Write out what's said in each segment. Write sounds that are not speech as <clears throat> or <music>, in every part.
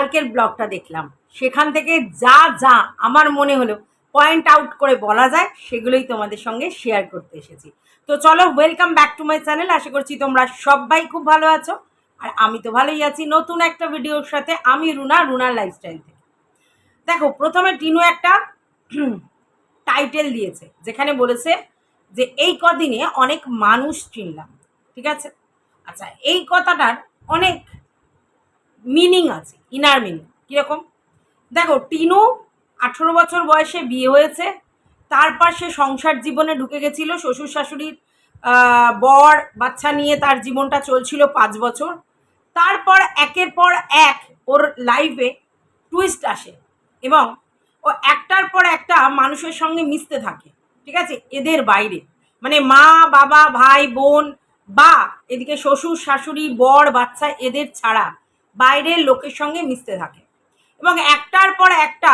কালকের ব্লগটা দেখলাম। সেখান থেকে যা যা আমার মনে হলো পয়েন্ট আউট করে বলা যায়, সেগুলোই তোমাদের সঙ্গে শেয়ার করতে এসেছি। তো চলো welcome back to my channel আশা করছি তোমরা সবাই খুব ভালো আছো। আর আমি তো ভালোই আছি। নতুন একটা ভিডিওর সাথে আমি রুনা রুনার লাইফস্টাইল থেকে। দেখো, প্রথমে টিনু একটা <clears throat> টাইটেল দিয়েছে, যেখানে বলেছে যে, এই কদিনে অনেক মানুষ চিনলাম। ঠিক আছে? আচ্ছা এই কথাটার অনেক মিনিং আছে ইনার মিনিং কীরকম? দেখো, টিনু আঠেরো বছর বয়সে বিয়ে হয়েছে তারপর সে সংসার জীবনে ঢুকে গেছিল, শ্বশুর শাশুড়ির বর, বাচ্চা নিয়ে তার জীবনটা চলছিল পাঁচ বছর। তারপর একের পর এক ওর লাইফে টুইস্ট আসে এবং ও একটার পর একটা মানুষের সঙ্গে মিশতে থাকে, ঠিক আছে? এদের বাইরে। মানে মা, বাবা, ভাই, বোন বা এদিকে শ্বশুর, শাশুড়ি, বর, বাচ্চা এদের ছাড়া বাইরের লোকের সঙ্গে মিশতে থাকে। এবং একটার পর একটা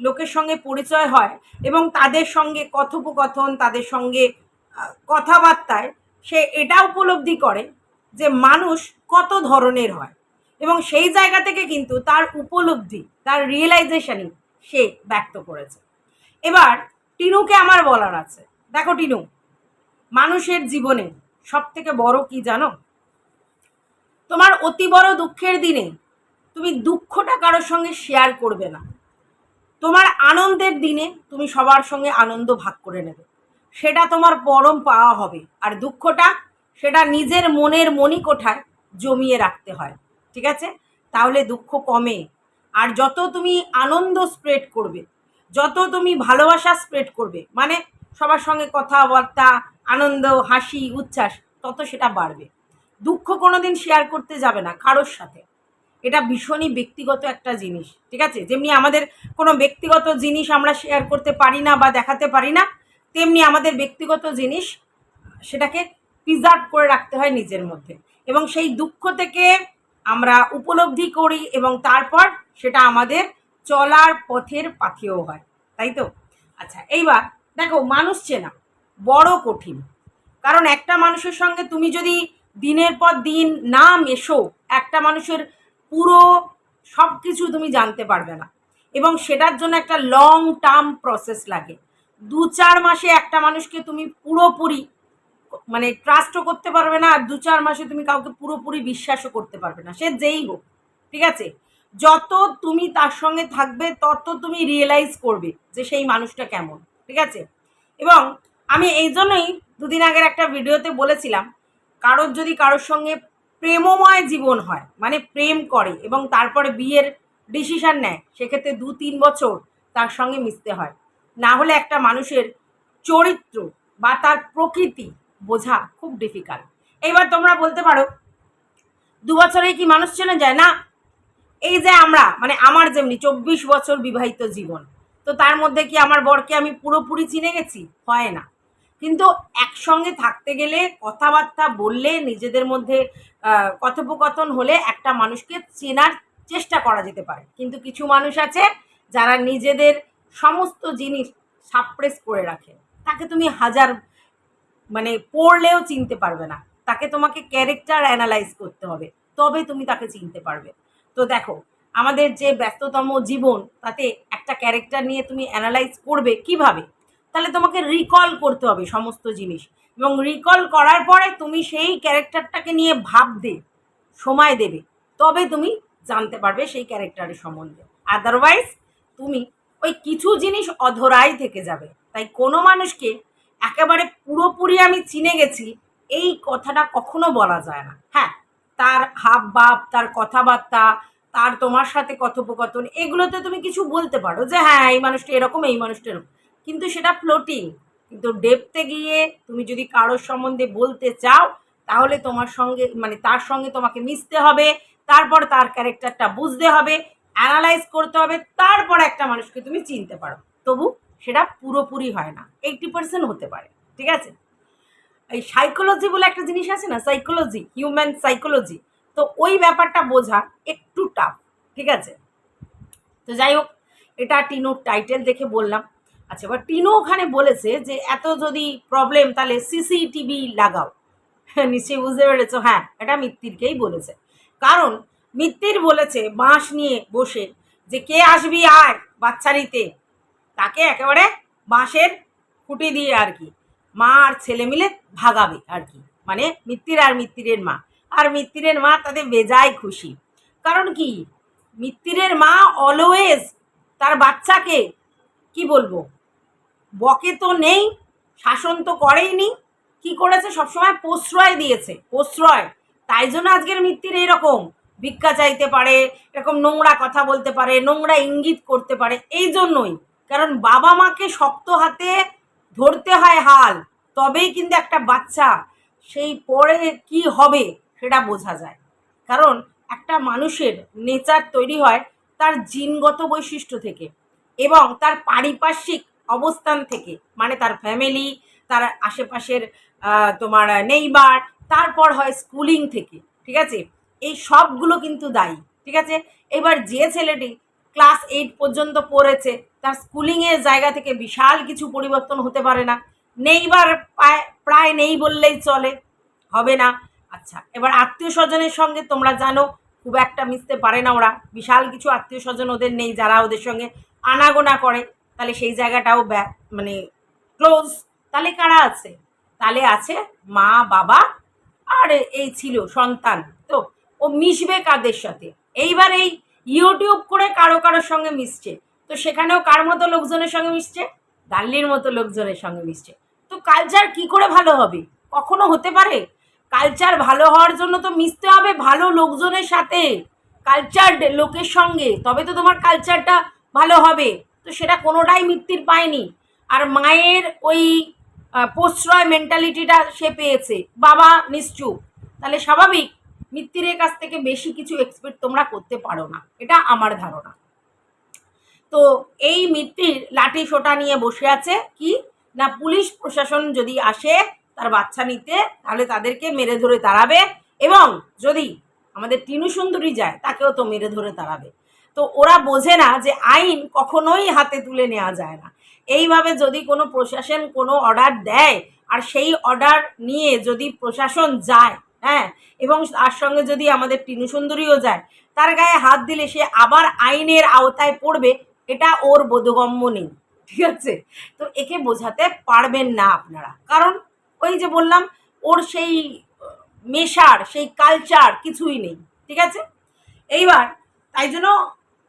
লোকের সঙ্গে পরিচয় হয় এবং তাদের সঙ্গে কথোপকথন, তাদের সঙ্গে কথাবার্তায় সে এটা উপলব্ধি করে যে মানুষ কত ধরনের হয়। এবং সেই জায়গা থেকে কিন্তু তার উপলব্ধি, তার রিয়েলাইজেশনই সে ব্যক্ত করেছে। এবার টিনুকে আমার বলার আছে। দেখো টিনু, মানুষের জীবনে সব থেকে বড় কি জানো? তোমার অতি বড় দুঃখের দিনে তুমি দুঃখটা কারোর সঙ্গে শেয়ার করবে না। তোমার আনন্দের দিনে তুমি সবার সঙ্গে আনন্দ ভাগ করে নেবে। সেটা তোমার পরম পাওয়া হবে আর দুঃখটা সেটা নিজের মনের মণিকোঠায় জমিয়ে রাখতে হয়, ঠিক আছে? তাহলে দুঃখ কমে আর যত তুমি আনন্দ স্প্রেড করবে, যত তুমি ভালোবাসা স্প্রেড করবে মানে সবার সঙ্গে কথাবার্তা, আনন্দ, হাসি, উচ্ছ্বাস, তত সেটা বাড়বে। দুঃখ কোনোদিন শেয়ার করতে যাবে না কারোর সাথে। এটা ভীষণই ব্যক্তিগত একটা জিনিস, ঠিক আছে? যেমনি আমাদের কোনো ব্যক্তিগত জিনিস আমরা শেয়ার করতে পারি না বা দেখাতে পারি না, তেমনি আমাদের ব্যক্তিগত জিনিস সেটাকে প্রিজার্ভ করে রাখতে হয় নিজের মধ্যে। এবং সেই দুঃখ থেকে আমরা উপলব্ধি করি এবং তারপর সেটা আমাদের চলার পথের পাথেও হয়, তাই তো? আচ্ছা এইবার দেখো, মানুষ চেনা, বড় কঠিন। কারণ একটা মানুষের সঙ্গে তুমি যদি দিনের পর দিন নাম এসো। একটা মানুষের পুরো সব কিছু তুমি জানতে পারবে না। এবং সেটার জন্য একটা লং টার্ম প্রসেস লাগে। দু চার মাসে একটা মানুষকে তুমি পুরোপুরি মানে ট্রাস্টও করতে পারবে না, আর দু চার মাসে তুমি কাউকে পুরোপুরি বিশ্বাসও করতে পারবে না। সে যেই হোক, ঠিক আছে? যত তুমি তার সঙ্গে থাকবে, তত তুমি রিয়েলাইজ করবে যে সেই মানুষটা কেমন, ঠিক আছে? এবং আমি এই জন্যই দুদিন আগের একটা ভিডিওতে বলেছিলাম কারোর যদি কারোর সঙ্গে প্রেমময় জীবন হয় মানে প্রেম করে এবং তারপরে বিয়ের ডিসিশন নেয়, সেক্ষেত্রে দু তিন বছর তার সঙ্গে মিশতে হয়। না হলে একটা মানুষের চরিত্র বা তার প্রকৃতি বোঝা খুব ডিফিকাল্ট এইবার তোমরা বলতে পারো, দু বছরেই কি মানুষ চেনা যায়? না। এই যে আমরা মানে আমার যেমনি চব্বিশ বছর বিবাহিত জীবন, তো তার মধ্যে কি আমার বরকে আমি পুরোপুরি চিনে গেছি? হয় না। কিন্তু একসঙ্গে থাকতে গেলে, কথাবার্তা বললে, নিজেদের মধ্যে কথোপকথন হলে একটা মানুষকে চেনার চেষ্টা করা যেতে পারে। কিন্তু কিছু মানুষ আছে যারা নিজেদের সমস্ত জিনিস সাপ্রেস করে রাখে। তাকে তুমি হাজার মানে পড়লেও চিনতে পারবে না। তাকে তোমাকে ক্যারেক্টার অ্যানালাইজ করতে হবে। তবে তুমি তাকে চিনতে পারবে। তো দেখো, আমাদের যে ব্যস্ততম জীবন, তাতে একটা ক্যারেক্টার নিয়ে তুমি অ্যানালাইজ করবে কীভাবে? তাহলে তোমাকে রিকল করতে হবে সমস্ত জিনিস। এবং রিকল করার পরে তুমি সেই ক্যারেক্টারটাকে নিয়ে ভাববে, সময় দেবে। তবে তুমি জানতে পারবে সেই ক্যারেক্টারের সম্বন্ধে। আদারওয়াইজ তুমি ওই কিছু জিনিস অধরাই থেকে যাবে। তাই কোনো মানুষকে একেবারে পুরোপুরি আমি চিনে গেছি, এই কথাটা কখনো বলা যায় না। হ্যাঁ তার হাব ভাব তার কথাবার্তা, তার তোমার সাথে কথোপকথন, এগুলোতে তুমি কিছু বলতে পারো যে হ্যাঁ এই মানুষটা এরকম, এই মানুষটা এরকম। কিন্তু সেটা ফ্লোটিং কিন্তু ডেপতে গিয়ে তুমি যদি কারোর সম্বন্ধে বলতে চাও, তাহলে তোমার সঙ্গে মানে তার সঙ্গে তোমাকে মিশতে হবে, তারপর তার ক্যারেক্টারটা বুঝতে হবে অ্যানালাইজ করতে হবে, তারপর একটা মানুষকে তুমি চিনতে পারো। তবু সেটা পুরোপুরি হয় না। এইটি পার্সেন্ট হতে পারে, ঠিক আছে? এই সাইকোলজি বলে একটা জিনিস আছে না? সাইকোলজি হিউম্যান সাইকোলজি তো ওই ব্যাপারটা বোঝা একটু টাফ ঠিক আছে? তো যাই হোক, এটা টিনুর টাইটেল দেখে বললাম। আচ্ছা এবার টিনু ওখানে বলেছে যে, এত যদি প্রবলেম তাহলে সিসিটিভি লাগাও। নিশ্চয়ই বুঝতে পেরেছ। হ্যাঁ এটা মিত্তিরকেই বলেছে। কারণ মিত্তির বলেছে বাঁশ নিয়ে বসে যে, কে আসবি বাচ্চা নিতে তাকে একেবারে বাঁশের খুঁটি দিয়ে আর কি, মা আর ছেলে মিলে ভাগাবে আর কি। মানে মিত্তির আর মিত্তিরের মা। আর মিত্তিরের মা তাদের বেজায় খুশি। কারণ কি? মিত্তিরের মা অলওয়েজ তার বাচ্চাকে কি বলব? বকে তো নেই, শাসন তো করেইনি। কি করেছে? সবসময় প্রশ্রয় দিয়েছে, প্রশ্রয়। তাই জন্য আজকের মিত্তির এরকম ভিক্ষা চাইতে পারে, এরকম নোংরা কথা বলতে পারে, নোংরা ইঙ্গিত করতে পারে, এই জন্যই। কারণ বাবা মাকে শক্ত হাতে ধরতে হয় হাল, তবেই কিন্তু একটা বাচ্চা সেই পরে কি হবে সেটা বোঝা যায়। কারণ একটা মানুষের নেচার তৈরি হয় তার জিনগত বৈশিষ্ট্য থেকে এবং তার পারিপার্শ্বিক অবস্থান থেকে মানে তার ফ্যামিলি তার আশেপাশের তোমার নেইবার তারপর হয় স্কুলিং থেকে, ঠিক আছে? এই সবগুলো কিন্তু দায়ী, ঠিক আছে? এবার যে ছেলেটি ক্লাস এইট পর্যন্ত পড়েছে, তার স্কুলিংয়ের জায়গা থেকে বিশাল কিছু পরিবর্তন হতে পারে না। নেইবার প্রায় নেই বললেই চলে, হবে না। আচ্ছা এবার আত্মীয় স্বজনের সঙ্গে তোমরা জানো, খুব একটা মিশতে পারে না ওরা। বিশাল কিছু আত্মীয় স্বজন ওদের নেই যারা ওদের সঙ্গে আনাগোনা করে। তাহলে সেই জায়গাটাও মানে ক্লোজ তাহলে কারা আছে? তাহলে আছে মা, বাবা আর এই ছিল সন্তান। তো ও মিশবে কাদের সাথে? এইবার এই ইউটিউব করে কারও কারোর সঙ্গে মিশছে। তো সেখানেও কার মতো লোকজনের সঙ্গে মিশছে? দাল্লির মতো লোকজনের সঙ্গে মিশছে। তো কালচার কি করে ভালো হবে? কখনো হতে পারে? কালচার ভালো হওয়ার জন্য তো মিশতে হবে ভালো লোকজনের সাথে। কালচার লোকের সঙ্গে। তবে তো তোমার কালচারটা ভালো হবে। তো সেটা কোনোটাই মৃত্যুর পায়নি। আর মায়ের ওই প্রশ্রয় মেন্টালিটিটা সে পেয়েছে। বাবা নিশ্চুপ। তাহলে স্বাভাবিক মৃত্যুরের কাছ থেকে বেশি কিছু এক্সপেক্ট তোমরা করতে পারো না। এটা আমার ধারণা। তো এই মৃত্যুর লাঠি সোটা নিয়ে বসে আছে কি? না পুলিশ, প্রশাসন যদি আসে তার বাচ্চা নিতে, তাহলে তাদেরকে মেরে ধরে তাড়াবে। এবং যদি আমাদের টিনু সুন্দরী যায়, তাকেও তো মেরে ধরে তাড়াবে। তো ওরা বোঝে না যে আইন কখনোই হাতে তুলে নেওয়া যায় না। এইভাবে যদি কোনো প্রশাসন কোনো অর্ডার দেয়, আর সেই অর্ডার নিয়ে যদি প্রশাসন যায় হ্যাঁ এবং তার সঙ্গে যদি আমাদের সুন্দরীও যায়, তার গায়ে হাত দিলে সে আবার আইনের আওতায় পড়বে, এটা ওর বোধগম্য নেই, ঠিক আছে? তো একে বোঝাতে পারবেন না আপনারা। কারণ ওই যে বললাম, ওর সেই মেশার, সেই কালচার কিছুই নেই, ঠিক আছে? এইবার তাই জন্য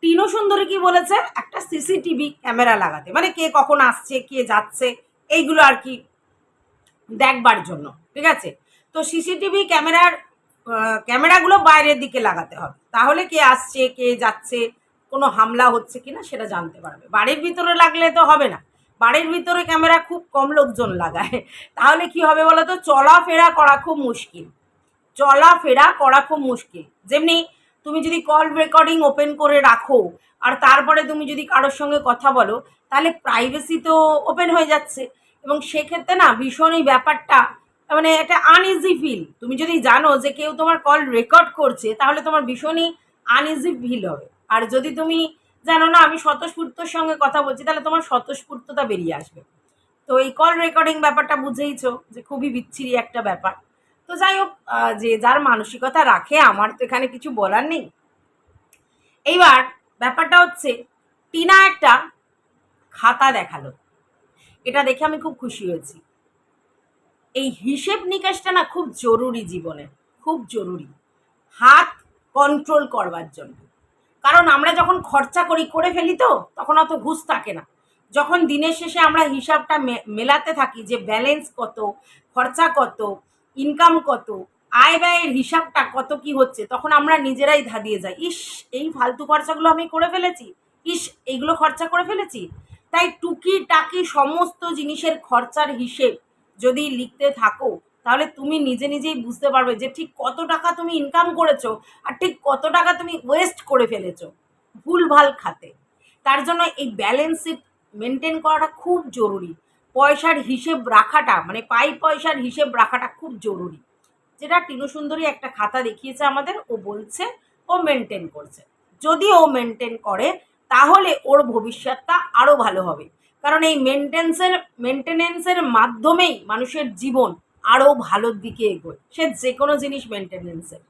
টিনু সুন্দরী কি বলেছে? একটা সিসিটিভি ক্যামেরা লাগাতে। মানে কে কখন আসছে, কে যাচ্ছে, এইগুলো আর কি দেখবার জন্য, ঠিক আছে? তো সিসিটিভি ক্যামেরার ক্যামেরাগুলো বাইরের দিকে লাগাতে হবে। তাহলে কে আসছে, কে যাচ্ছে, কোনো হামলা হচ্ছে কিনা সেটা জানতে পারবে। বাড়ির ভিতরে লাগলে তো হবে না। বাড়ির ভিতরে ক্যামেরা খুব কম লোকজন লাগায়। তাহলে কি হবে বলো তো চলাফেরা করা খুব মুশকিল। চলাফেরা করা খুব মুশকিল। যেমনি তুমি যদি কল রেকর্ডিং ওপেন করে রাখো আর তারপরে তুমি যদি কারোর সঙ্গে কথা বলো, তাহলে প্রাইভেসি তো ওপেন হয়ে যাচ্ছে। এবং সেক্ষেত্রে না ভীষণ এই ব্যাপারটা মানে একটা আনইজি ফিল তুমি যদি জানো যে কেউ তোমার কল রেকর্ড করছে, তাহলে তোমার ভীষণই আনইজি ফিল হবে। আর যদি তুমি জানো না আমি স্বতঃস্ফূর্তর সঙ্গে কথা বলছি, তাহলে তোমার স্বতঃস্ফূর্ততা বেরিয়ে আসবে। তো এই কল রেকর্ডিং ব্যাপারটা বুঝেইছো যে খুবই বিচ্ছিরি একটা ব্যাপার। তো যাই হোক যে যার মানসিকতা রাখে, আমার তো এখানে কিছু বলার নেই। এইবার ব্যাপারটা হচ্ছে, টিনা একটা খাতা দেখাল। এটা দেখে আমি খুব খুশি হয়েছি। এই হিসেব নিকাশটা না খুব জরুরি জীবনে, খুব জরুরি। হাত কন্ট্রোল করবার জন্য। কারণ আমরা যখন খরচা করি, করে ফেলি তো, তখন অত ঘুষ থাকে না। যখন দিনের শেষে আমরা হিসাবটা মেলাতে থাকি যে ব্যালেন্স কত, খরচা কত ইনকাম কত? আয় ব্যয়ের হিসাবটা কত কি হচ্ছে? তখন আমরা নিজেরাই ধাঁধিয়ে যাই। ইস, এই ফালতু খরচাগুলো আমি করে ফেলেছি। ইস, এইগুলো খরচা করে ফেলেছি? তাই টুকি টাকি সমস্ত জিনিসের খরচার হিসেব যদি লিখতে থাকো, তাহলে তুমি নিজে নিজেই বুঝতে পারবে যে ঠিক কত টাকা তুমি ইনকাম করেছ আর ঠিক কত টাকা তুমি ওয়েস্ট করে ফেলেছো ভুলভাল খাতে। তার জন্য এই ব্যালেন্স শিট মেনটেন করাটা খুব জরুরি। পয়সার হিসেব রাখাটা মানে পাই পয়সার হিসেব রাখাটা খুব জরুরি। যেটা টিনু সুন্দরী একটা খাতা দেখিয়েছে আমাদের, ও বলছে, ও মেনটেন করছে। যদি ও মেনটেন করে, তাহলে ওর ভবিষ্যৎটা আরও ভালো হবে। কারণ এই মেনটেন্সের মেনটেনেন্সের মাধ্যমেই মানুষের জীবন আরও ভালোর দিকে এগোয়। সে যে কোনো জিনিস মেনটেনেন্সের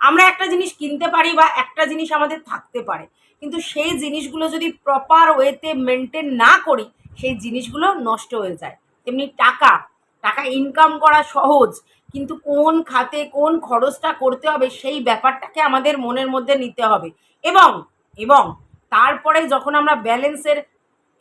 আমরা একটা জিনিস কিনতে পারি বা একটা জিনিস আমাদের থাকতে পারে, কিন্তু সেই জিনিসগুলো যদি প্রপার ওয়েতে মেনটেন না করি সেই জিনিসগুলো নষ্ট হয়ে যায়। তেমনি টাকা টাকা ইনকাম করা সহজ, কিন্তু কোন খাতে কোন খরচটা করতে হবে সেই ব্যাপারটাকে আমাদের মনের মধ্যে নিতে হবে। এবং এবং তারপরে যখন আমরা ব্যালেন্সের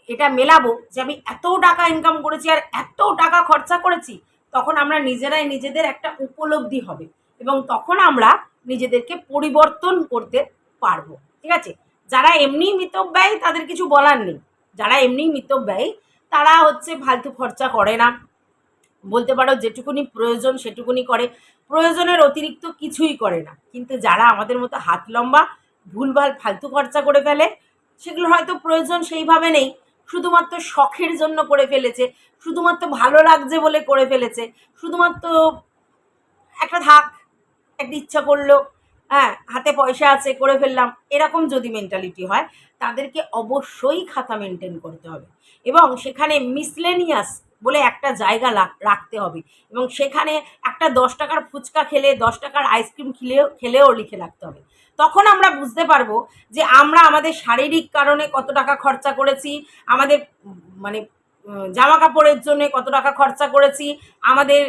এটা মেলাবো যে আমি এত টাকা ইনকাম করেছি আর এত টাকা খরচা করেছি, তখন আমরা নিজেরাই নিজেদের একটা উপলব্ধি হবে এবং তখন আমরা নিজেদেরকে পরিবর্তন করতে পারব। ঠিক আছে? যারা এমনি মিতব্যয় তাদের কিছু বলার নেই। যারা এমনি মিতব্যয় তারা হচ্ছে ফালতু খরচা করে না। বলতে পারো যেটুকুনি প্রয়োজন সেটুকুনি করে। প্রয়োজনের অতিরিক্ত কিছুই করে না। কিন্তু যারা আমাদের মতো হাত লম্বা, ভুলভাল, ফালতু খরচা করে ফেলে সেগুলো হয়তো প্রয়োজন সেইভাবে নেই। শুধুমাত্র শখের জন্য করে ফেলেছে, শুধুমাত্র ভালো লাগছে বলে করে ফেলেছে, শুধুমাত্র একটা থাক, একটা ইচ্ছা করল হ্যাঁ হাতে পয়সা আছে, করে ফেললাম। এরকম যদি মেন্টালিটি হয়, তাদেরকে অবশ্যই খাতা মেনটেন করতে হবে। এবং সেখানে মিসলেনিয়াস বলে একটা জায়গা রাখতে হবে। এবং সেখানে একটা দশ টাকার ফুচকা খেলে, দশ টাকার আইসক্রিম খেলেও খেলেও লিখে রাখতে হবে। তখন আমরা বুঝতে পারব যে আমরা আমাদের শারীরিক কারণে কত টাকা খরচা করেছি, আমাদের মানে জামা কাপড়ের জন্য কত টাকা খরচা করেছি, আমাদের,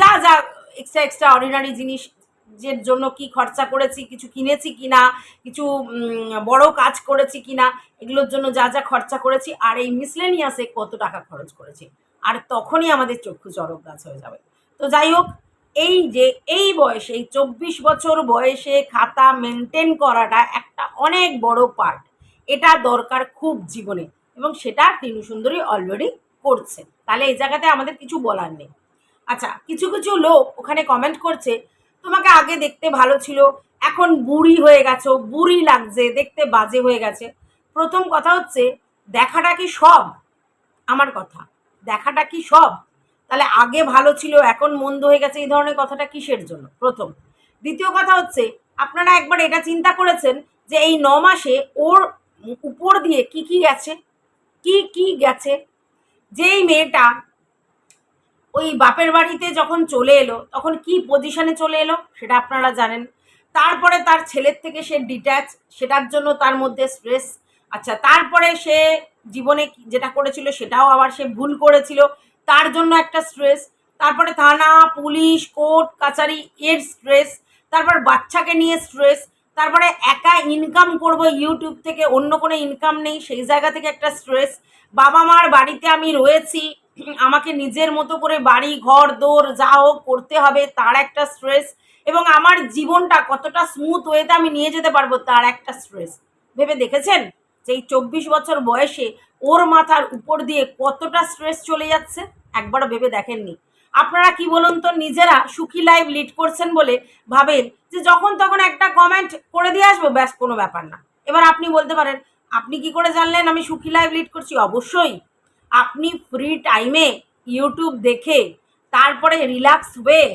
যা যা এক্সট্রা এক্সট্রা অর্ডিনারি জিনিস যে জন্য কি খরচা করেছি, কিছু কিনেছি কিনা, কিছু বড় কাজ করেছি কিনা, এগুলোর জন্য যা যা খরচা করেছি, আর এই মিসলেনিয়াসে কত টাকা খরচ করেছি। আর তখনই আমাদের চক্ষু চরক গাছ হয়ে যাবে। তো যাই হোক, এই যে, এই বয়সে, এই চব্বিশ বছর বয়সে খাতা মেনটেন করাটা একটা অনেক বড় পার্ট এটা দরকার খুব জীবনে এবং সেটা টিনু সুন্দরী অলরেডি করছে। তাহলে এই জায়গাতে আমাদের কিছু বলার নেই। আচ্ছা কিছু কিছু লোক ওখানে কমেন্ট করছে তোমাকে আগে দেখতে ভালো ছিল। এখন বুড়ি হয়ে গেছো বুড়ি লাগছে, দেখতে বাজে হয়ে গেছে। প্রথম কথা হচ্ছে, দেখাটা কি সব? আমার কথা, দেখাটা কি সব? তাহলে আগে ভালো ছিল, এখন মন্দ হয়ে গেছে, এই ধরনের কথাটা কিসের জন্য? প্রথম। দ্বিতীয় কথা হচ্ছে, আপনারা একবার এটা চিন্তা করেছেন যে এই ন মাসে ওর উপর দিয়ে কি কি গেছে? কি কি গেছে? যেই মেয়েটা ওই বাপের বাড়িতে যখন চলে এলো, তখন কি পজিশনে চলে এলো সেটা আপনারা জানেন। তারপরে তার ছেলের থেকে সে ডিট্যাচ সেটার জন্য তার মধ্যে স্ট্রেস আচ্ছা তারপরে সে জীবনে যেটা করেছিল সেটাও আবার সে ভুল করেছিল। তার জন্য একটা স্ট্রেস তারপরে থানা, পুলিশ কোর্ট কাচারি এর স্ট্রেস তারপর বাচ্চাকে নিয়ে স্ট্রেস তারপরে একা ইনকাম করব ইউটিউব থেকে, অন্য কোনো ইনকাম নেই, সেই জায়গা থেকে একটা স্ট্রেস বাবা মার বাড়িতে আমি রয়েছি <clears throat> আমাকে নিজের মতো করে বাড়ি, ঘর, দোর, যা হোক করতে হবে, তার একটা স্ট্রেস এবং আমার জীবনটা কতটা স্মুথ ওয়েতে আমি নিয়ে যেতে পারব, তার একটা স্ট্রেস ভেবে দেখেছেন? যে এই চব্বিশ বছর বয়সে ওর মাথার উপর দিয়ে কতটা স্ট্রেস চলে যাচ্ছে? একবারও ভেবে দেখেননি। আপনারা কি বলুন তো, নিজেরা সুখী লাইফ লিড করছেন বলে ভাবেন যে যখন তখন একটা কমেন্ট করে দিয়ে আসব, ব্যাস কোনো ব্যাপার না। এবার আপনি বলতে পারেন, আপনি কি করে জানলেন আমি সুখী লাইফ লিড করছি? অবশ্যই। আপনি ফ্রি টাইমে ইউটিউব দেখে, তারপরে রিল্যাক্স হয়ে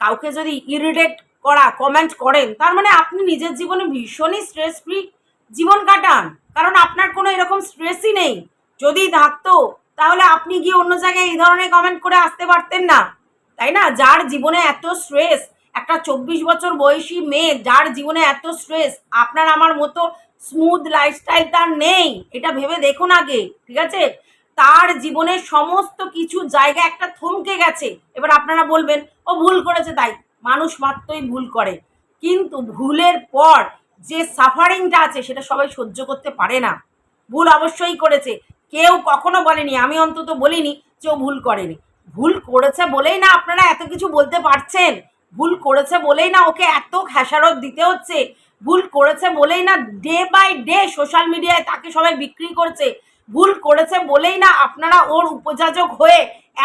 কাউকে যদি ইরিটেট করা কমেন্ট করেন, তার মানে আপনি নিজের জীবনে ভীষণই স্ট্রেস ফ্রি জীবন কাটান। কারণ আপনার কোনো এরকম স্ট্রেসই নেই। যদি থাকতো, তাহলে আপনি গিয়ে অন্য জায়গায় এই ধরনের কমেন্ট করে আসতে পারতেন না। তাই না? যার জীবনে এত স্ট্রেস একটা চব্বিশ বছর বয়সী মেয়ে, যার জীবনে এত স্ট্রেস আপনার আমার মতো স্মুথ লাইফস্টাইল তার নেই। এটা ভেবে দেখুন আগে, ঠিক আছে? তার জীবনের সমস্ত কিছু জায়গা একটা থমকে গেছে। এবার আপনারা বলবেন, ও ভুল করেছে তাই। মানুষ মাত্রই ভুল করে। কিন্তু ভুলের পর যে সাফারিংটা আছে, সেটা সবাই সহ্য করতে পারে না। ভুল অবশ্যই করেছে। কেউ কখনো বলেনি, আমি অন্তত বলিনি যে ও ভুল করেনি। ভুল করেছে বলেই না আপনারা এত কিছু বলতে পারছেন। ভুল করেছে বলেই না ওকে এত খেসারত দিতে হচ্ছে। ভুল করেছে বলেই না ডে বাই ডে সোশ্যাল মিডিয়ায় তাকে সবাই বিক্রি করছে। ভুল করেছে বলেই না আপনারা ওর উপযাজক হয়ে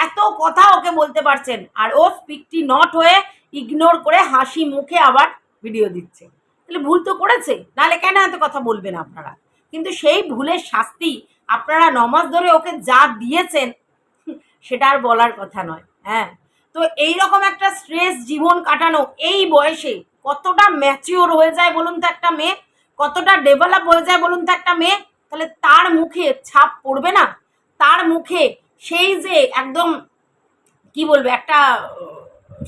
এত কথা ওকে বলতে পারছেন। আর ও স্পিকটি নট হয়ে ইগনোর করে হাসি মুখে আবার ভিডিও দিচ্ছে। তাহলে ভুল তো করেছে, নাহলে কেন এত কথা বলবেন আপনারা? কিন্তু সেই ভুলের শাস্তি আপনারা নমাজ ধরে ওকে যা দিয়েছেন, সেটা আর বলার কথা নয় হ্যাঁ? তো এই রকম একটা স্ট্রেস জীবন কাটানো এই বয়সে কতটা ম্যাচিওর হয়ে যায় বলুন তো একটা মেয়ে? কতটা ডেভেলপ হয়ে যায় বলুন তো একটা মেয়ে? তাহলে তার মুখে ছাপ পড়বে না? তার মুখে সেই যে একদম, কি বলবে, একটা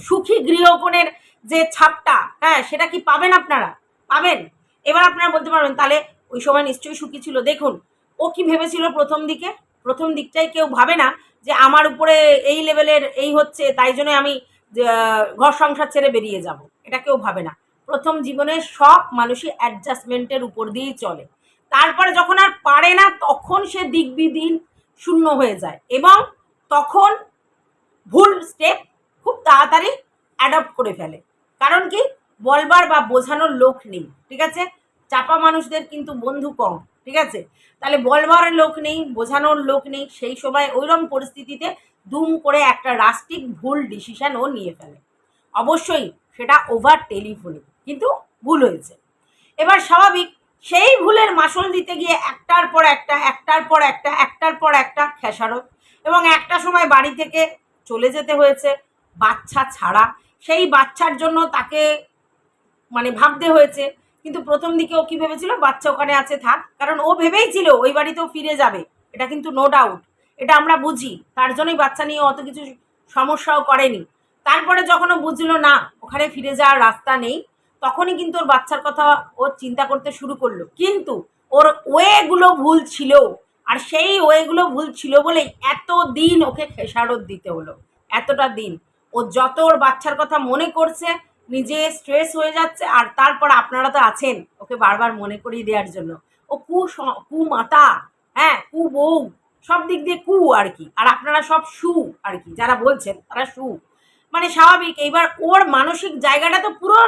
সুখী গৃহকোণের যে ছাপটা হ্যাঁ সেটা কি পাবেন আপনারা? পাবেন? এবার আপনারা বলতে পারবেন, তাহলে ওই সময় নিশ্চয়ই সুখী ছিল। দেখুন, ও কি ভেবেছিল প্রথম দিকে? প্রথম দিকটাই কেউ ভাবে না যে আমার উপরে এই লেভেলের এই হচ্ছে, তাই জন্য আমি ঘর সংসার ছেড়ে বেরিয়ে যাব। এটা কেউ ভাবে না। প্রথম জীবনে সব মানুষই অ্যাডজাস্টমেন্টের উপর দিয়েই চলে। তারপরে যখন আর পারে না, তখন সে দিকবিদিন শূন্য হয়ে যায় এবং তখন ভুল স্টেপ খুব তাড়াতাড়ি অ্যাডপ্ট করে ফেলে। কারণ কি? বলবার বা বোঝানোর লোক নেই, ঠিক আছে? চাপা মানুষদের কিন্তু বন্ধু কম, ঠিক আছে? তাহলে বলবার লোক নেই, বোঝানোর লোক নেই, সেই সময় ওইরকম পরিস্থিতিতে দুম করে একটা রাস্টিক ভুল ডিসিশন ও নিয়ে ফেলে। অবশ্যই সেটা ওভার টেলিফোনে কিন্তু ভুল হয়েছে। এবার স্বাভাবিক সেই ভুলের মাসুল দিতে গিয়ে একটার পর একটা, একটার পর একটা, একটার পর একটা খেসারত। এবং একটা সময় বাড়ি থেকে চলে যেতে হয়েছে বাচ্চা ছাড়া। সেই বাচ্চার জন্য তাকে মানে ভাবতে হয়েছে। কিন্তু প্রথম দিকে ও কি ভেবেছিল, বাচ্চা ওখানে আছে, থাক। কারণ ও ভেবেই ছিল, ওই বাড়িতেও ফিরে যাবে। এটা কিন্তু নো ডাউট এটা আমরা বুঝি। তার জন্যই বাচ্চা নিয়ে অত কিছু সমস্যাও করেনি। তারপরে যখন ও বুঝলো, না, ওখানে ফিরে যাওয়ার রাস্তা নেই তখনই কিন্তু ওর বাচ্চার কথা ও চিন্তা করতে শুরু করল। কিন্তু ওর ওয়েগুলো ভুল ছিল আর সেই ওয়েগুলো ভুল ছিল বলেই এত দিন ওকে খেসারত দিতে হলো। এতটা দিন। ও যত ওর বাচ্চার কথা মনে করছে, নিজে স্ট্রেস হয়ে যাচ্ছে আর তারপর আপনারা তো আছেন ওকে বারবার মনে করিয়ে দেওয়ার জন্য। ও কু কু মাতা হ্যাঁ কু বউ, সব দিক দিয়ে কু আর কি। আর আপনারা সব সু আর কি। যারা বলছেন তারা সু। মানে স্বাভাবিক। এইবার ওর মানসিক জায়গাটা তো পুরো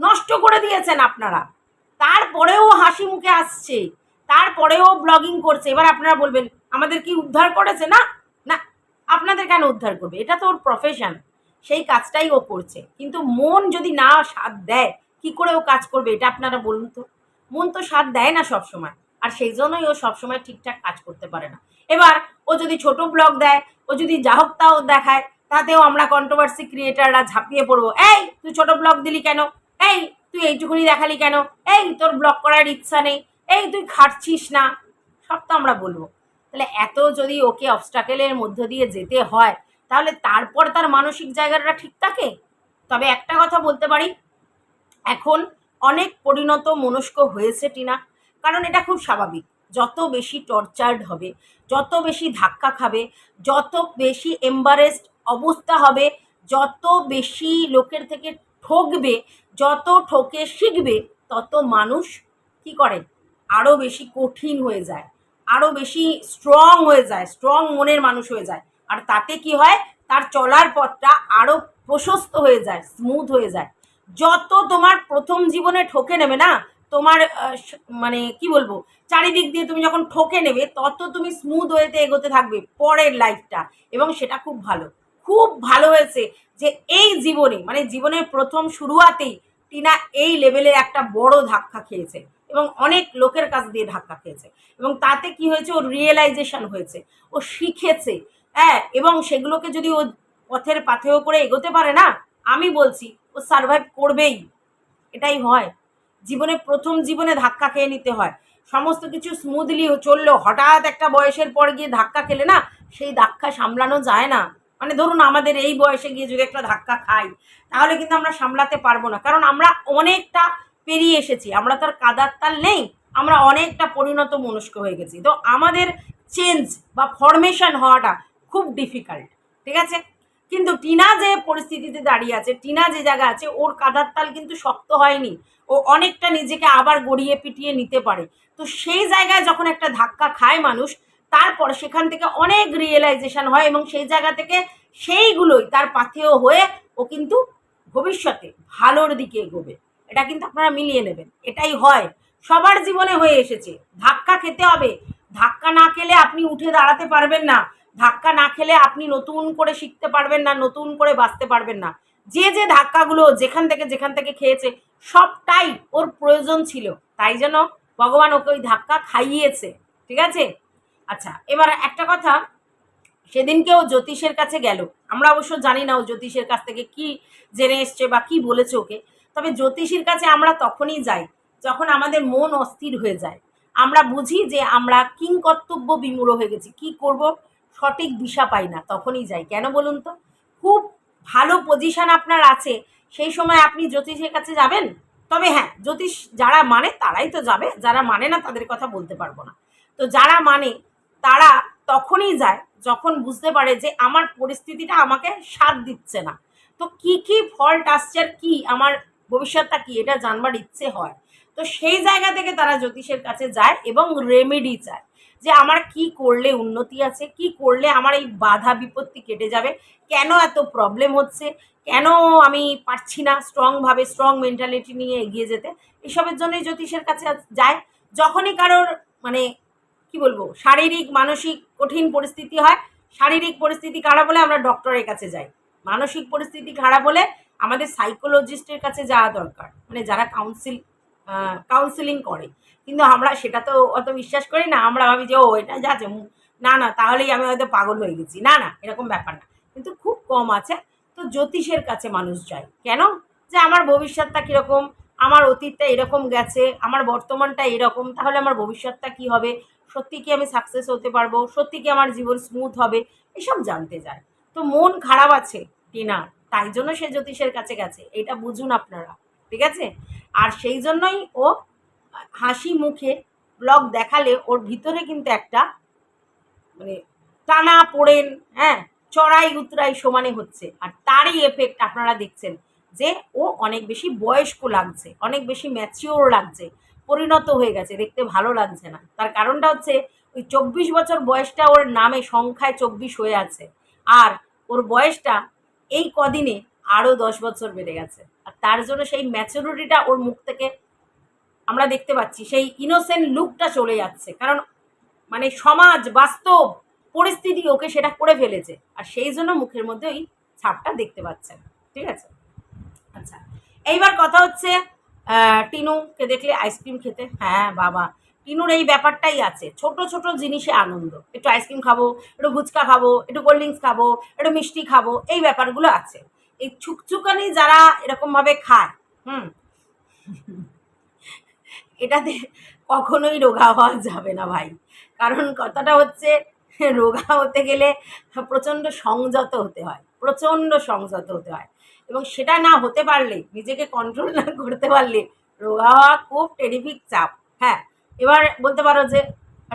নষ্ট করে দিয়েছেন আপনারা। তারপরেও হাসি মুখে আসছে। তারপরেও ব্লগিং করছে। এবার আপনারা বলবেন, আমাদের কি উদ্ধার করেছে না? না, আপনাদের কেন উদ্ধার করবে? এটা তো ওর প্রফেশন সেই কাজটাই ও করছে। কিন্তু মন যদি না সাথ দেয়, কি করে ও কাজ করবে? এটা আপনারা বলুন তো। মন তো সাথ দেয় না সব সময় আর সেই জন্যই ও সবসময় ঠিকঠাক কাজ করতে পারে না। এবার ও যদি ছোট ব্লগ দেয়, ও যদি যা হোক তাও দেখায়, তাতেও আমরা কন্ট্রোভার্সি ক্রিয়েটাররা ঝাঁপিয়ে পড়ব। এই, তুই ছোট ব্লগ দিলি কেন? এই, তুই এইটুকুনি দেখালি কেন? এই, তোর ব্লগ করার ইচ্ছা নেই। এই, তুই খাটছিস না। সব তো আমরা বলব। তাহলে এত যদি ওকে অবস্টাকেলের মধ্য দিয়ে যেতে হয়, তাহলে তারপর তার মানসিক জায়গাটা ঠিক থাকে? তবে একটা কথা বলতে পারি। এখন অনেক পরিণত মনস্ক হয়েছে টিনা। কারণ এটা খুব স্বাভাবিক। যত বেশি টর্চার্ড হবে, যত বেশি ধাক্কা খাবে, যত বেশি এম্বারেসড অবস্থা হবে, যত বেশি লোকের থেকে ঠকবে, যত ঠকে শিখবে, তত মানুষ কি করে? আরও বেশি কঠিন হয়ে যায় আরও বেশি স্ট্রং হয়ে যায় স্ট্রং মনের মানুষ হয়ে যায়। আর তাতে কি হয়? তার চলার পথটা আরও প্রশস্ত হয়ে যায় স্মুথ হয়ে যায়। যত তোমার প্রথম জীবনে ঠকে নেবে না, তোমার মানে কি বলব? চারিদিক দিয়ে তুমি যখন ঠকে নেবে, তত তুমি স্মুথ ওয়েতে এগোতে থাকবে পরের লাইফটা এবং সেটা খুব ভালো। খুব ভালো হয়েছে যে এই জীবনে মানে জীবনের প্রথম শুরুয়াতেই টিনা এই লেভেলের একটা বড় ধাক্কা খেয়েছে এবং অনেক লোকের কাছ দিয়ে ধাক্কা খেয়েছে এবং তাতে কি হয়েছে? ওর রিয়েলাইজেশন হয়েছে, ও শিখেছে হ্যাঁ এবং সেগুলোকে যদি ও পথের পাথেয় করে এগোতে পারে না, আমি বলছি ও সার্ভাইভ করবেই। এটাই হয়। জীবনে প্রথম জীবনে ধাক্কা খেয়ে নিতে হয়। সমস্ত কিছু স্মুথলি চলল। হঠাৎ একটা বয়সের পর গিয়ে ধাক্কা খেলে না, সেই ধাক্কা সামলানো যায় না। মানে ধরুন আমাদের এই বয়সে গিয়ে যদি একটা ধাক্কা খাই, তাহলে কিন্তু আমরা সামলাতে পারব না। কারণ আমরা অনেকটা পেরিয়ে এসেছি, আমরা তো আর কাদার তাল নেই, আমরা অনেকটা পরিণত মনস্ক হয়ে গেছি। তো আমাদের চেঞ্জ বা ফরমেশন হওয়াটা খুব ডিফিকাল্ট ঠিক আছে? কিন্তু টিনা যে পরিস্থিতিতে দাঁড়িয়ে আছে, টিনা যে জায়গা আছে, ওর কাদার তাল কিন্তু শক্ত হয়নি। ও অনেকটা নিজেকে আবার গড়িয়ে পিটিয়ে নিতে পারে। তো সেই জায়গায় যখন একটা ধাক্কা খায় মানুষ তারপর সেখান থেকে অনেক রিয়েলাইজেশন হয় এবং সেই জায়গা থেকে সেইগুলোই তার পাথেয় হয়ে ও কিন্তু ভবিষ্যতে ভালোর দিকে এগোবে। এটা কিন্তু আপনারা মিলিয়ে নেবেন। এটাই হয়। সবার জীবনে হয়ে এসেছে। ধাক্কা খেতে হবে। ধাক্কা না খেলে আপনি উঠে দাঁড়াতে পারবেন না। ধাক্কা না খেলে আপনি নতুন করে শিখতে পারবেন না, নতুন করে বাঁচতে পারবেন না। যে যে ধাক্কাগুলো যেখান থেকে যেখান থেকে খেয়েছে, সবটাই ওর প্রয়োজন ছিল। তাই যেন ভগবান ওকে ওই ধাক্কা খাইয়েছে। ঠিক আছে? আচ্ছা এবার একটা কথা সেদিনকে ও জ্যোতিষের কাছে গেল। আমরা অবশ্য জানি না ও জ্যোতিষের কাছ থেকে কি জেনে এসছে বা কি বলেছে ওকে। তবে জ্যোতিষীর কাছে আমরা তখনই যাই, যখন আমাদের মন অস্থির হয়ে যায়। আমরা বুঝি যে আমরা কিংকর্তব্য বিমূঢ় হয়ে গেছি। কি করব? সঠিক দিশা পাই না, তখনই যাই। কেন বলুন তো? খুব ভালো পজিশন আপনার আছে, সেই সময় আপনি জ্যোতিষের কাছে যাবেন? তবে হ্যাঁ জ্যোতিষ যারা মানে তারাই তো যাবে, যারা মানে না তাদের কথা বলতে পারব না। তো যারা মানে তারা তখনই যায় যখন বুঝতে পারে যে আমার পরিস্থিতিটা আমাকে সাথ দিচ্ছে না। তো কি কি ফল্ট আসছে আর কি? আমার ভবিষ্যৎটা কি? এটা জানবার ইচ্ছে হয়। তো সেই জায়গা থেকে তারা জ্যোতিষের কাছে যায় এবং রেমেডি চায় যে আমার কি করলে উন্নতি আছে, কি করলে আমার এই বাধা বিপত্তি কেটে যাবে, কেন এত প্রবলেম হচ্ছে, কেন আমি পারছি না স্ট্রংভাবে স্ট্রং মেন্টালিটি নিয়ে এগিয়ে যেতে। এসবের জন্যই জ্যোতিষের কাছে যায়। যখনই কারোর মানে কি বলব, শারীরিক, মানসিক কঠিন পরিস্থিতি হয়। শারীরিক পরিস্থিতি খারাপ হলে আমরা ডক্টরের কাছে যাই। মানসিক পরিস্থিতি খারাপ হলে আমাদের সাইকোলজিস্টের কাছে যাওয়া দরকার। মানে যারা কাউন্সিল কাউন্সিলিং করে। কিন্তু আমরা সেটা তো অত বিশ্বাস করি না। আমরা ভাবি যে, ও, এটা যাচ্ছে না না, তাহলেই আমি হয়তো পাগল হয়ে গেছি। না না, এরকম ব্যাপার না। কিন্তু খুব কম আছে। তো জ্যোতিষের কাছে মানুষ যায়। কেন? যে আমার ভবিষ্যৎটা কীরকম? আমার অতীতটা এরকম গেছে। আমার বর্তমানটা এরকম। তাহলে আমার ভবিষ্যৎটা কি হবে? সত্যি কি আমি সাকসেস হতে পারব? সত্যি কি আমার জীবন স্মুথ হবে? এসব জানতে যায়। তো মন খারাপ আছে টিনা তাই জন্য সে জ্যোতিষের কাছে গেছে। এটা বুঝুন আপনারা, ঠিক আছে? আর সেই জন্যই ও হাসি মুখে ব্লগ দেখালে ওর ভিতরে কিন্তু একটা মানে টানা পড়েন হ্যাঁ? চড়াই উতরাই সমানে হচ্ছে। আর তারই এফেক্ট আপনারা দেখছেন যে ও অনেক বেশি বয়স্ক লাগছে, অনেক বেশি ম্যাচিওর লাগছে। পরিণত হয়ে গেছে, দেখতে ভালো লাগছে না। তার কারণটা হচ্ছে, ওই চব্বিশ বছর বয়সটা ওর নামে সংখ্যায় চব্বিশ হয়ে আছে। আর ওর বয়সটা এই কদিনে আরও দশ বছর বেড়ে গেছে। আর তার জন্য সেই ম্যাচুরিটিটা ওর মুখ থেকে আমরা দেখতে পাচ্ছি, সেই ইনোসেন্ট লুকটা চলে যাচ্ছে। কারণ মানে সমাজ বাস্তব পরিস্থিতি ওকে সেটা করে ফেলেছে। আর সেই জন্য মুখের মধ্যে ওই ছাপটা দেখতে পাচ্ছেন ঠিক আছে? আচ্ছা এইবার কথা হচ্ছে টিনুকে দেখলে আইসক্রিম খেতে হ্যাঁ বাবা। টিনুর এই ব্যাপারটাই আছে। ছোট ছোট জিনিসে আনন্দ। একটু আইসক্রিম খাব, একটু ফুচকা খাব, একটু কোল্ড ড্রিঙ্কস খাব, একটু মিষ্টি খাব, এই ব্যাপারগুলো আছে। এই ছুকছুকানি যারা এরকমভাবে খায়, হুম, এটাতে কখনোই রোগা হওয়া যাবে না ভাই। কারণ কথাটা হচ্ছে, রোগা হতে গেলে প্রচণ্ড সংযত হতে হয়, প্রচণ্ড সংযত হতে হয়। এবং সেটা না হতে পারলে, নিজেকে কন্ট্রোল না করতে পারলে রোগা হওয়া খুব টেরিফিক চাপ। হ্যাঁ এবার বলতে পারো যে,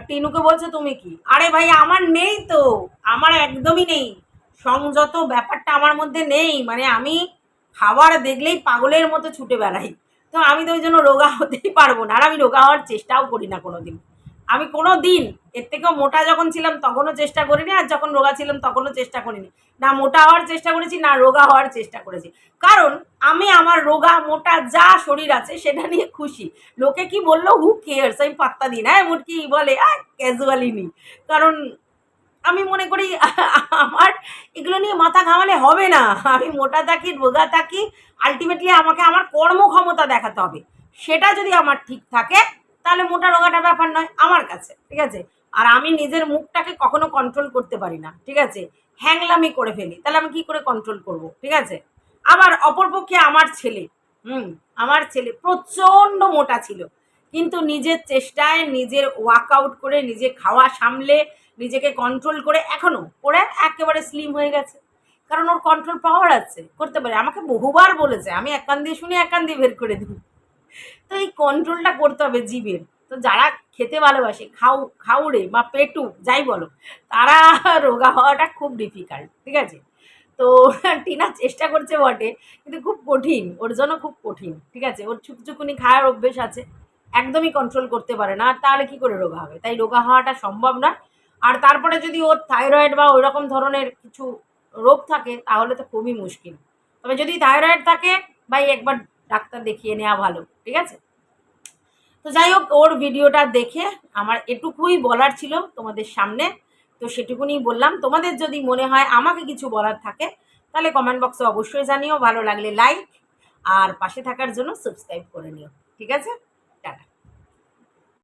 টিনুকে বলছো তুমি কি? আরে ভাই, আমার নেই তো, আমার একদমই নেই। সংযত ব্যাপারটা আমার মধ্যে নেই মানে আমি খাবার দেখলেই পাগলের মতো ছুটে বেড়াই। তো আমি তো ওই জন্য রোগা হতেই পারব না, আর আমি রোগা হওয়ার চেষ্টাও করি না কোনো দিন আমি কোনো দিন এর থেকেও মোটা যখন ছিলাম তখনও চেষ্টা করিনি, আর যখন রোগা ছিলাম তখনও চেষ্টা করিনি। না মোটা হওয়ার চেষ্টা করেছি, না রোগা হওয়ার চেষ্টা করেছি। কারণ আমি আমার রোগা মোটা যা শরীর আছে সেটা নিয়ে খুশি। লোকে কি বলল হু কেয়ার্স আমি পাত্তা দিই না। এমন কি বলে আর ক্যাজুয়ালি নি কারণ আমি মনে করি, আমার এগুলো নিয়ে মাথা ঘামালে হবে না। আমি মোটা থাকি, রোগা থাকি আলটিমেটলি আমাকে আমার কর্মক্ষমতা দেখাতে হবে। সেটা যদি আমার ঠিক থাকে তাহলে মোটা রোগাটা ব্যাপার নয়, আমার কাছে, ঠিক আছে? আর আমি নিজের মুখটাকে কখনো কন্ট্রোল করতে পারি না, ঠিক আছে? হ্যাংলামি করে ফেলি, তাহলে আমি কি করে কন্ট্রোল করব, ঠিক আছে? আবার অপরপক্ষে আমার ছেলে, হুম, আমার ছেলে প্রচণ্ড মোটা ছিল, কিন্তু নিজের চেষ্টায়, নিজের ওয়ার্কআউট করে, নিজে খাওয়া সামলে, নিজেকে কন্ট্রোল করে এখনও করে একেবারে স্লিম হয়ে গেছে। কারণ ওর কন্ট্রোল পাওয়ার আছে, করতে পারে, আমাকে বহুবার বলেছে, আমি এক কান দিয়ে শুনে এক কান দিয়ে বের করে দিই। তো এই কন্ট্রোলটা করতে হবে জীবের। তো যারা খেতে ভালোবাসে, খাও খাউড়ে বা পেটু, যাই বলো, তারা রোগা হওয়াটা খুব ডিফিকাল্ট ঠিক আছে? তো টিনা চেষ্টা করছে বটে, কিন্তু খুব কঠিন, ওর জন্য খুব কঠিন, ঠিক আছে? ওর চুকচুকুনি খাওয়ার অভ্যেস আছে, একদমই কন্ট্রোল করতে পারে না, আর তাহলে কী করে রোগা হবে? তাই রোগা হওয়াটা সম্ভব না। আর তারপরে যদি ওর থাইরয়েড বা ওই রকম ধরনের কিছু রোগ থাকে, তাহলে তো খুবই মুশকিল। তবে যদি থাইরয়েড থাকে, ভাই, একবার ডাক্তার দেখিয়ে নেওয়া ভালো, ঠিক আছে? তো যাই হোক, ওর ভিডিওটা দেখে আমার এটুকুই বলার ছিল তোমাদের সামনে। তো সেটুকুনি বললাম। তোমাদের যদি মনে হয় আমাকে কিছু বলার থাকে, তাহলে কমেন্ট বক্সে অবশ্যই জানিও। ভালো লাগলে লাইক আর পাশে থাকার জন্য সাবস্ক্রাইব করে নিও, ঠিক আছে?